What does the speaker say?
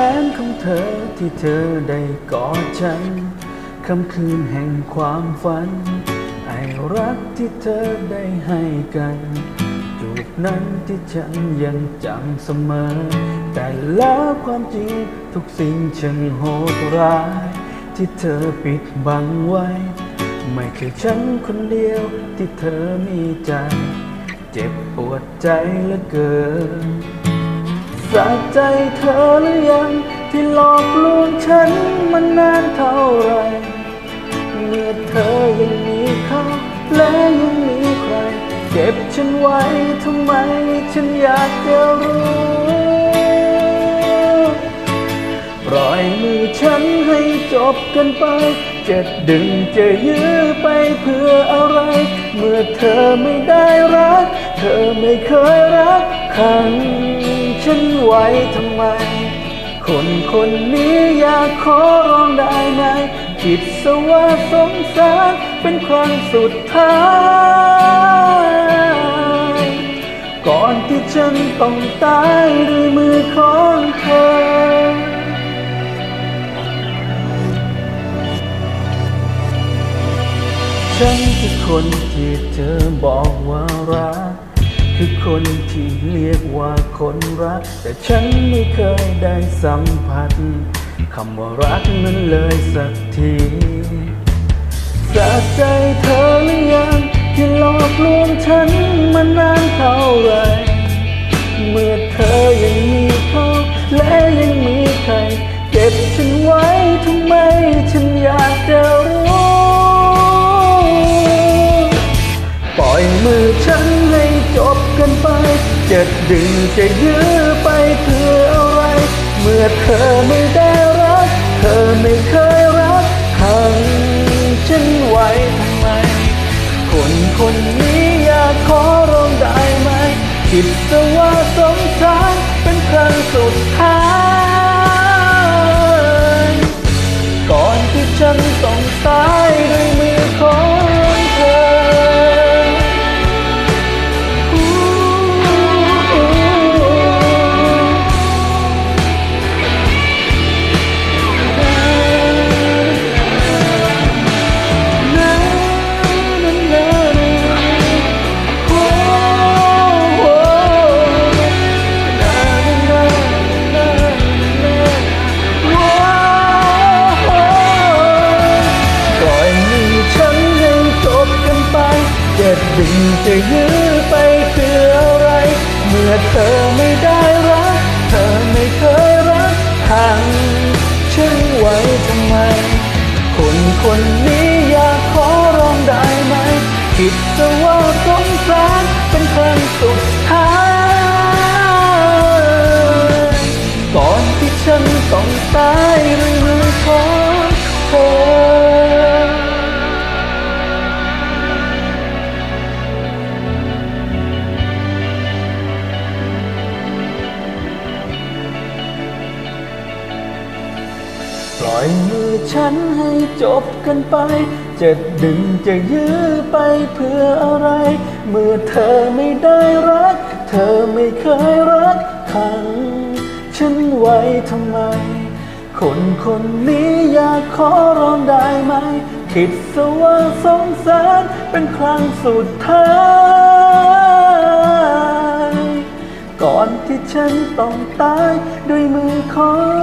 แขนของเธอที่เธอได้กอดฉันค่ำคืนแห่งความฝัน ไอรักที่เธอได้ให้กัน จูบนั้นที่ฉันยังจำเสมอ แต่แล้วความจริงทุกสิ่งช่างโหดร้าย ที่เธอปิดบังไว้ ไม่ใช่ฉันคนเดียวที่เธอมีใจ เจ็บปวดใจเหลือเกิน สะใจเธอหรือยัง ที่หลอกลวงฉันมานนานเท่าไรเมื่อเธอยังมีเขาและยังมีใคร เก็บฉันไว้ทำไมฉันอยากจะรู้ ปล่อยมือฉันให้จบกันไป จะดึงจะยื้อไปเพื่ออะไร เมื่อเธอไม่ได้รัก เธอไม่เคยรักขัง ฉันไว้ทำไม คนคนนี้อยากขอร้องได้ไหมคิดสว่าสงสารเป็นครั้งสุดท้าย ก่อนที่ฉันต้องตายด้วยมือของเธอฉันคือคนที่เธอบอกว่ารัก คือคนที่เรียกว่าคนรัก แต่ฉันไม่เคยได้สัมผัสคำว่ารักนั้นเลยสักทีสะใจเธอหรือยังที่หลอกลวงฉันมานานเท่าไร เมื่อเธอยังมีเขาและยังมีใคร เก็บฉันไว้ทำไมฉันอยากจะรู้ ปล่อยมือฉัน จะดึงจะยื้อไปเพื่ออะไร เมื่อเธอไม่ได้รัก เธอไม่เคยรักขังฉันไว้ทำไม คนคนนี้อยากขอร้องได้ไหม คิดซะว่าสงสารเป็นครั้งสุดท้ายก่อนที่ฉันต้องตาย จะดึงจะยื้อไปเพื่ออะไร เมื่อเธอไม่ได้รัก เธอไม่เคยรักทางฉันไว้ทำไม คนคนนี้อยากขอร้องได้ไหม คิดจะว่าสงสารเป็นครั้งสุด ล่อยมือฉันให้จบกันไป จะดึงจะยื้อไปเพื่ออะไร เมื่อเธอไม่ได้รัก เธอไม่เคยรักขัง ฉันไว้ทำไม คนคนนี้อยากขอร้องได้ไหม คิดซะว่าสงสารเป็นครั้งสุดท้ายก่อนที่ฉันต้องตายด้วยมือของ